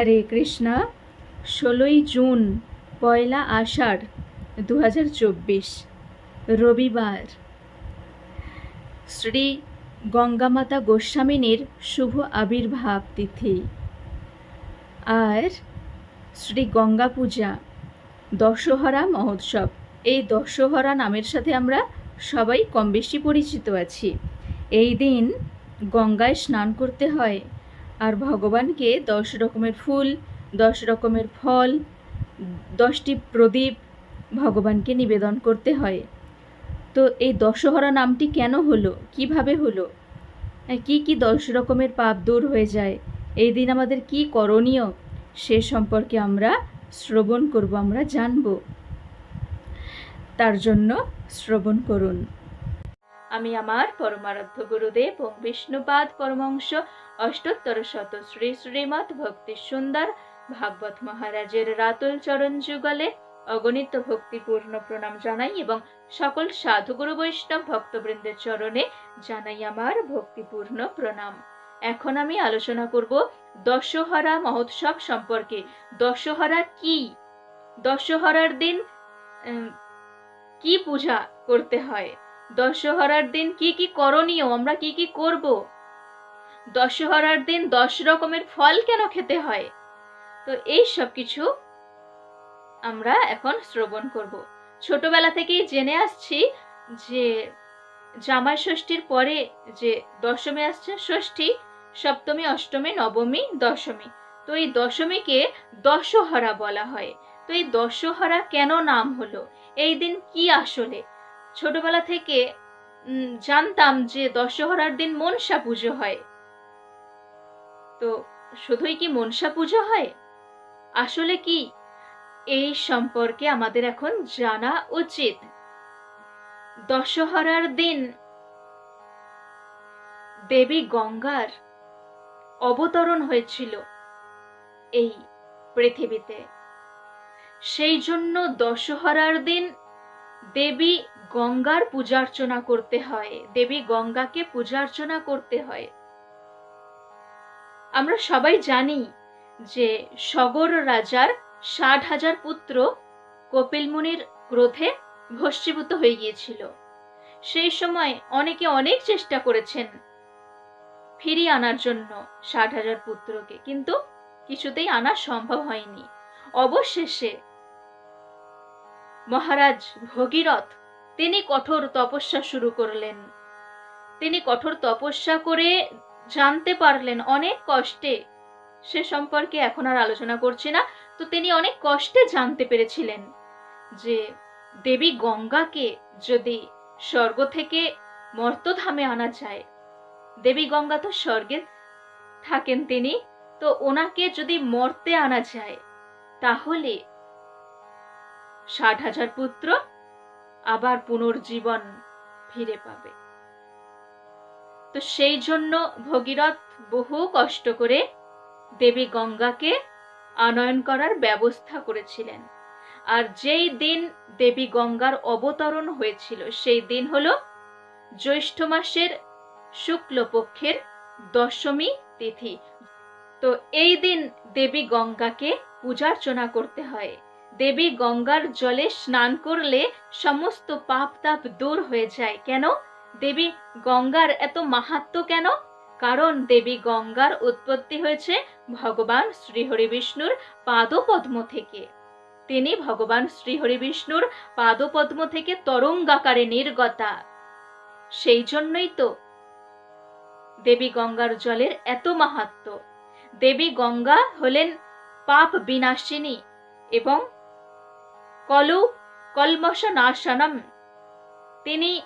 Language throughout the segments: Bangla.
হরে কৃষ্ণা। ষোলোই জুন, পয়লা আষাঢ় দু হাজার চব্বিশ, রবিবার। শ্রী গঙ্গামাতা গোস্বামিনীর শুভ আবির্ভাব তিথি। আর শ্রী গঙ্গা পূজা, দশহরা মহোৎসব। এই দশহরা নামের সাথে আমরা সবাই কম বেশি পরিচিত আছি। এই দিন গঙ্গায় স্নান করতে হয়। আর ভগবানকে দশ রকমের ফুল, দশ রকমের ফল, দশটি প্রদীপ ভগবানকে নিবেদন করতে হয়। তো এই দশহরা নামটি কেন হলো? কীভাবে হলো? কি কি দশ রকমের পাপ দূর হয়ে যায়? এই দিন আমাদের কি করণীয়? সে সম্পর্কে আমরা শ্রবণ করব, আমরা জানব। তার জন্য শ্রবণ করুন। আমি আমার পরমারাধ্য গুরুদেব এবং বিষ্ণুপাদ পরমংশ অষ্টোত্তর শত শ্রী শ্রীমৎ ভক্তি সুন্দর ভাগবত মহারাজের রাতুল চরণ যুগলে অগণিত ভক্তিপূর্ণ প্রণাম জানাই এবং সকল সাধুগুরু বৈষ্ণব ভক্তবৃন্দের চরণে জানাই আমার ভক্তিপূর্ণ প্রণাম। এখন আমি আলোচনা করব দশহরা মহোৎসব সম্পর্কে। দশহরা কি? দশহরার দিন কি পূজা করতে হয়? দশহরার দিন কি কি করণীয়? আমরা কি কি করব? দশহরার দিন দশ রকমের ফল কেন খেতে হয়? তো এই সব কিছু আমরা এখন শ্রবণ করব। ছোটবেলা থেকেই জেনে আসছি যে জামাই ষষ্ঠীর পরে যে দশমী আসছে, ষষ্ঠী, সপ্তমী, অষ্টমী, নবমী, দশমী। তো এই দশমীকে দশহরা বলা হয়। তো এই দশহরা কেন নাম হলো? এই দিন কি আসলে? ছোটবেলা থেকে জানতাম যে দশহরার দিন মনসা পুজো হয়। তো শুধুই কি মনসা পুজো হয়? আসলে কি? এই সম্পর্কে আমাদের এখন জানা উচিত। দশহরার দিন দেবী গঙ্গার অবতরণ হয়েছিল এই পৃথিবীতে। সেই জন্য দশহরার দিন দেবী গঙ্গার পূজার্চনা করতে হয়। দেবী গঙ্গাকে পূজার্চনা করতে হয়। আমরা সবাই জানি যে সগর রাজার ষাট হাজার পুত্র কপিল মুনির ক্রোধে ভস্মীভূত হয়ে গিয়েছিল। সেই সময় অনেকে অনেক চেষ্টা করেছেন ফিরিয়ে আনার জন্য ষাট হাজার পুত্রকে, কিন্তু কিছুতেই আনা সম্ভব হয়নি। অবশেষে মহারাজ ভগীরথ, তিনি কঠোর তপস্যা শুরু করলেন। তিনি কঠোর তপস্যা করে জানতে পারলেন অনেক কষ্টে। সে সম্পর্কে এখন আর আলোচনা করছি না, তো তিনি অনেক কষ্টে জানতে পেরেছিলেন যে দেবী গঙ্গাকে যদি স্বর্গ থেকে মর্তধামে আনা যায়, দেবী গঙ্গা তো স্বর্গে থাকেন তিনি, তো ওনাকে যদি মর্তে আনা যায়, তাহলে ষাট হাজার পুত্র আবার পুনর্জীবন ফিরে পাবে। তো সেই জন্য ভগীরথ বহু কষ্ট করে দেবী গঙ্গাকে আনয়ন করার ব্যবস্থা করেছিলেন। আর যেই দিন দেবী গঙ্গার অবতরণ হয়েছিল, সেই দিন হল জ্যৈষ্ঠ মাসের শুক্লপক্ষের দশমী তিথি। তো এই দিন দেবী গঙ্গাকে পূজার্চনা করতে হয়। দেবী গঙ্গার জলে স্নান করলে সমস্ত পাপ তাপ দূর হয়ে যায়। কেন? দেবী গঙ্গার এত মাহাত্ম কেন? কারণ দেবী গঙ্গার উৎপত্তি হয়েছে ভগবান শ্রীহরি বিষ্ণুর পাদপদ্ম থেকে। তিনি ভগবান শ্রীহরি বিষ্ণুর পাদপদ্ম থেকে তরঙ্গাকারে নির্গতা। সেই জন্যই তো দেবী গঙ্গার জলের এত মাহাত্ম। দেবী গঙ্গা হলেন পাপ বিনাশিনী এবং কলু কলমশ নাশনম তিনি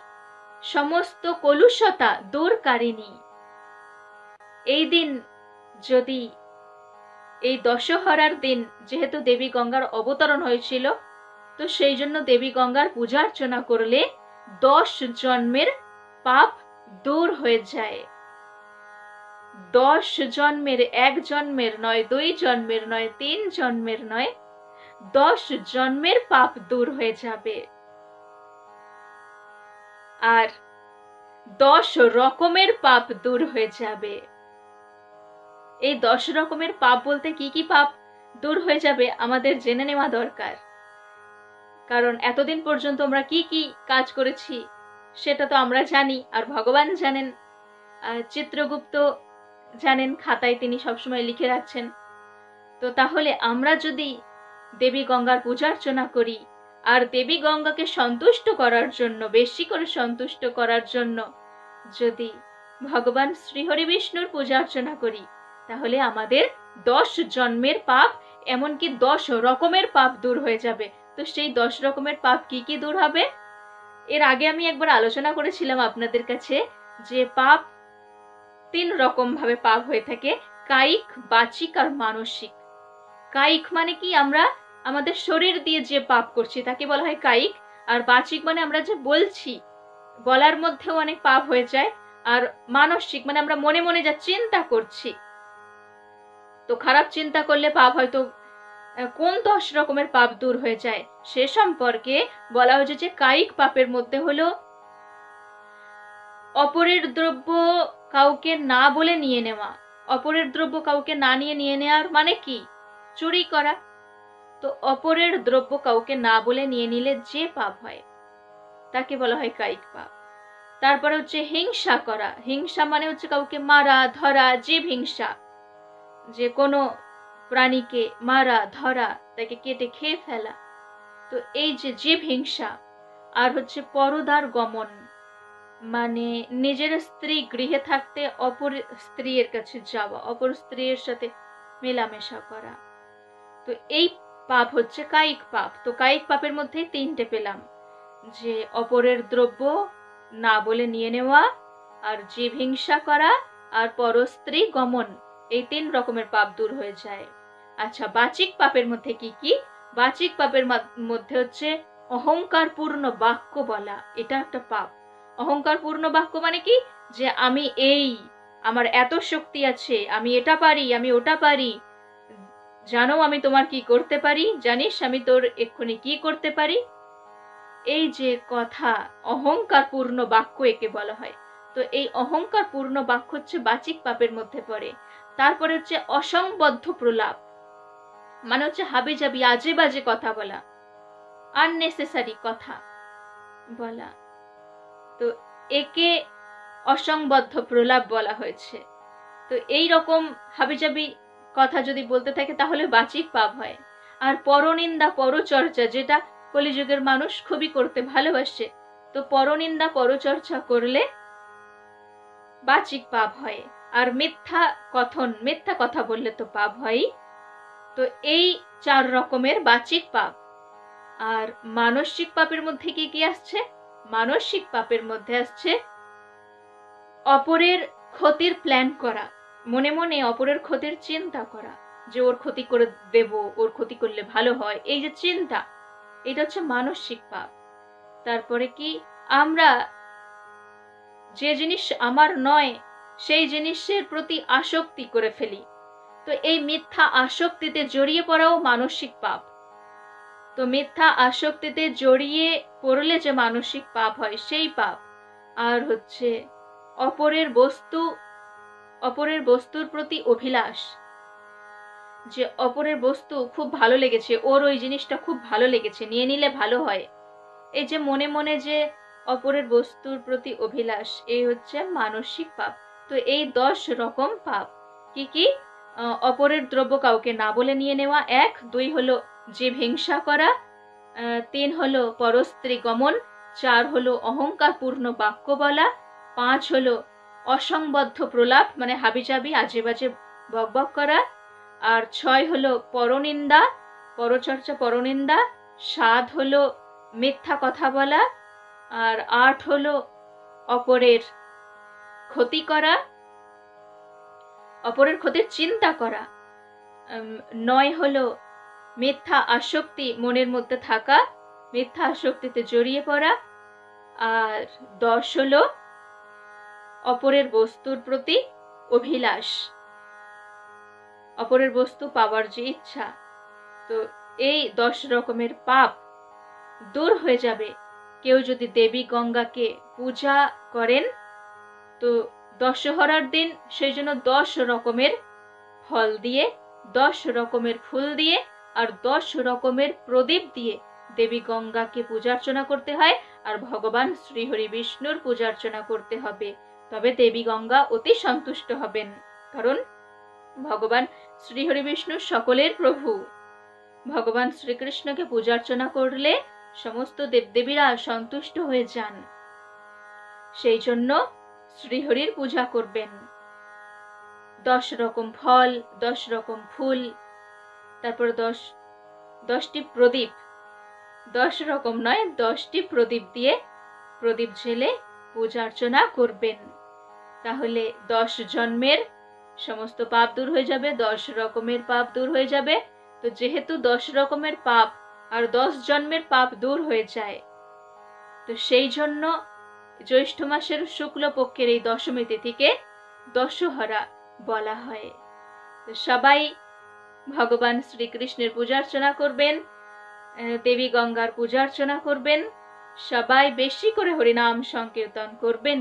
সমস্ত কলুষতা দূরকারিণী এই দিন যদি, এই দশহরার দিন যেহেতু দেবী গঙ্গার অবতরণ হয়েছিল, তো সেই জন্য দেবী গঙ্গার পূজা অর্চনা করলে দশ জন্মের পাপ দূর হয়ে যায়। দশ জন্মের এক জন্মের নয়, দুই জন্মের নয়, তিন জন্মের নয়, দশ জন্মের পাপ দূর হয়ে যাবে। আর দশ রকমের পাপ দূর হয়ে যাবে। এই দশ রকমের পাপ বলতে কি কি পাপ দূর হয়ে যাবে আমাদের জেনে নেওয়া দরকার। কারণ এতদিন পর্যন্ত আমরা কি কি কাজ করেছি সেটা তো আমরা জানি আর ভগবান জানেন। চিত্রগুপ্ত জানেন, খাতায় তিনি সবসময় লিখে রাখছেন। তো তাহলে আমরা যদি দেবী গঙ্গার পূজার্চনা করি আর দেবী গঙ্গাকে সন্তুষ্ট করার জন্য, বেশি করে সন্তুষ্ট করার জন্য যদি ভগবান শ্রীহরি বিষ্ণুর পূজা অর্চনা করি, তাহলে আমাদের দশ জন্মের পাপ, এমনকি দশ রকমের পাপ দূর হয়ে যাবে। তো সেই দশ রকমের পাপ কি কি দূর হবে? এর আগে আমি একবার আলোচনা করেছিলাম আপনাদের কাছে যে পাপ তিন রকম ভাবে পাপ হয়ে থাকে, কায়িক, বাচিক আর মানসিক। কায়িক মানে কি? আমরা আমাদের শরীর দিয়ে যে পাপ করছি, তাকে বলা হয় কায়িক। আর বাচিক মানে আমরা যে বলছি, বলার মধ্যেও অনেক পাপ হয়ে যায়। আর মানসিক মানে আমরা মনে মনে যা চিন্তা করছি, তো খারাপ চিন্তা করলে পাপ হয়তো কোন দশ রকমের পাপ দূর হয়ে যায়? সে সম্পর্কে বলা হয়েছে যে কায়িক পাপের মধ্যে হলো, অপরের দ্রব্য কাউকে না বলে নিয়ে নেওয়া। অপরের দ্রব্য কাউকে না নিয়ে নিয়ে নেওয়ার মানে কি? চুরি করা। তো অপরের দ্রব্য কাউকে না বলে নিয়ে নিলে যে পাপ হয়, তাকে বলা হয় কায়িক পাপ। তারপরে হচ্ছে হিংসা করা। হিংসা মানে হচ্ছে কাউকে মারা, ধরা, জীব হিংসা। যে কোনো প্রাণীকে মারা, ধরা, তাকে কেটে খেয়ে ফেলা। তো এই যে জীব হিংসা, আর হচ্ছে পরদার গমন মানে নিজের স্ত্রী গৃহে থাকতে অপর স্ত্রীর কাছে যাওয়া, অপর স্ত্রীর সাথে মেলামেশা করা। তো এই পাপ হচ্ছে কায়িক পাপ। তো কায়িক পাপের মধ্যে তিনটে পেলাম। যে অপরের দ্রব্য না বলে নিয়ে নেওয়া, আর জীব হিংসা করা, আর পরস্ত্রী গমন, এই তিন রকমের পাপ দূর হয়ে যায়। আচ্ছা বাচিক পাপের মধ্যে কি কি? বাচিক পাপের মধ্যে হচ্ছে অহংকার পূর্ণ বাক্য বলা, এটা একটা পাপ। অহংকার পূর্ণ বাক্য মানে কি? যে আমি এই, আমার এত শক্তি আছে, আমি এটা পারি, আমি ওটা পারি জানো আমি তোমার কি করতে পারি? জানিস আমি তোর এক্ষুনি কি করতে পারি? এই যে কথা অহংকার পূর্ণ বাক্য একে বলা হয়। তো এই অহংকার পূর্ণ বাক্য হচ্ছে বাচিক পাপের মধ্যে পড়ে। তারপরে হচ্ছে অসংবদ্ধ প্রলাপ। মানে হচ্ছে হাবি জাবি আজে বাজে কথা বলা। আননেসেসারি কথা বলা। তো একে অসংবদ্ধ প্রলাপ বলা হয়েছে। তো এই রকম হাবিজাবি কথা যদি বলতে থাকে তাহলে বাচিক পাপ হয়। আর পরনিন্দা, পরচর্চা যেটা কলিযুগের মানুষ খুবই করতে ভালোবাসে, তো পরনিন্দা, পরচর্চা করলে বাচিক পাপ হয়। আর মিথ্যা কথন, মিথ্যা কথা বললে তো পাপ হয় তো এই চার রকমের বাচিক পাপ। আর মানসিক পাপের মধ্যে কি কি আসছে? মানসিক পাপের মধ্যে আসছে অপরের ক্ষতির প্ল্যান করা। মনে মনে অপরের ক্ষতির চিন্তা করা, যে ওর ক্ষতি করে দেব, ওর ক্ষতি করলে ভালো হয়, এই যে চিন্তা, এটা হচ্ছে মানসিক পাপ। তারপরে কি? আমরা যে জিনিস আমার নয়, সেই জিনিসের প্রতি আসক্তি করে ফেলি। তো এই মিথ্যা আসক্তিতে জড়িয়ে পড়াও মানসিক পাপ। তো মিথ্যা আসক্তিতে জড়িয়ে পড়লে যে মানসিক পাপ হয়, সেই পাপ। আর হচ্ছে অপরের বস্তু অপরের বস্তুর প্রতি অভিলাষ। যে অপরের বস্তু খুব ভালো লেগেছে, ওর ওই জিনিসটা খুব ভালো লেগেছে, নিয়ে নিলে ভালো হয়। এই যে মনে মনে যে অপরের বস্তুর প্রতি অভিলাষ, এই হচ্ছে মানসিক পাপ। তো এই দশ রকম পাপ। কি কি? অপরের দ্রব্য কাউকে না বলে নিয়ে নেওয়া, এক, দুই হলো যে হিংসা করা তিন হলো পরস্ত্রী গমন চার হলো অহংকারপূর্ণ বাক্য বলা, পাঁচ হলো অসংবদ্ধ প্রলাপ মানে হাবিজাবি আজে বাজে বকবক করা। আর ছয় হলো পরনিন্দা, পরচর্চা পরনিন্দা, সাত হলো মিথ্যা কথা বলা, আর আট হলো অপরের ক্ষতি করা, অপরের ক্ষতির চিন্তা করা। নয় হলো মিথ্যা আসক্তি মনের মধ্যে থাকা, মিথ্যা আসক্তিতে জড়িয়ে পড়া, আর দশ হলো অপরের বস্তুর প্রতি অভিলাষ। অপরের বস্তু পাওয়ার যে ইচ্ছা, তো এই দশ রকমের পাপ দূর হয়ে যাবে। কেউ যদি দেবী গঙ্গাকে পূজা করেন, তো দশহরার দিন সেই জন্য দশ রকমের ফল দিয়ে, দশ রকমের ফুল দিয়ে আর দশ রকমের প্রদীপ দিয়ে দেবী গঙ্গাকে পূজার্চনা করতে হয় আর ভগবান শ্রীহরি বিষ্ণুর পূজার্চনা করতে হবে। তবে দেবী গঙ্গা অতি সন্তুষ্ট হবেন। কারণ ভগবান শ্রীহরি বিষ্ণু সকলের প্রভু। ভগবান শ্রীকৃষ্ণকে পূজার্চনা করলে সমস্ত দেবদেবীরা সন্তুষ্ট হয়ে যান। সেই জন্য শ্রীহরির পূজা করবেন। দশ রকম ফল, দশ রকম ফুল, তারপর দশ, দশটি প্রদীপ। দশ রকম নয়, দশটি প্রদীপ দিয়ে প্রদীপ ঝেলে পূজা অর্চনা করবেন। তাহলে দশ জন্মের সমস্ত পাপ দূর হয়ে যাবে, দশ রকমের পাপ দূর হয়ে যাবে। তো যেহেতু দশ রকমের পাপ আর দশ জন্মের পাপ দূর হয়ে যায়, তো সেই জন্য জ্যৈষ্ঠ মাসের শুক্লপক্ষের এই দশমী তিথিকে দশহরা বলা হয়। তো সবাই ভগবান শ্রীকৃষ্ণের পূজা অর্চনা করবেন দেবী গঙ্গার পূজা অর্চনা করবেন, সবাই বেশি করে হরিনাম সংকীর্তন করবেন।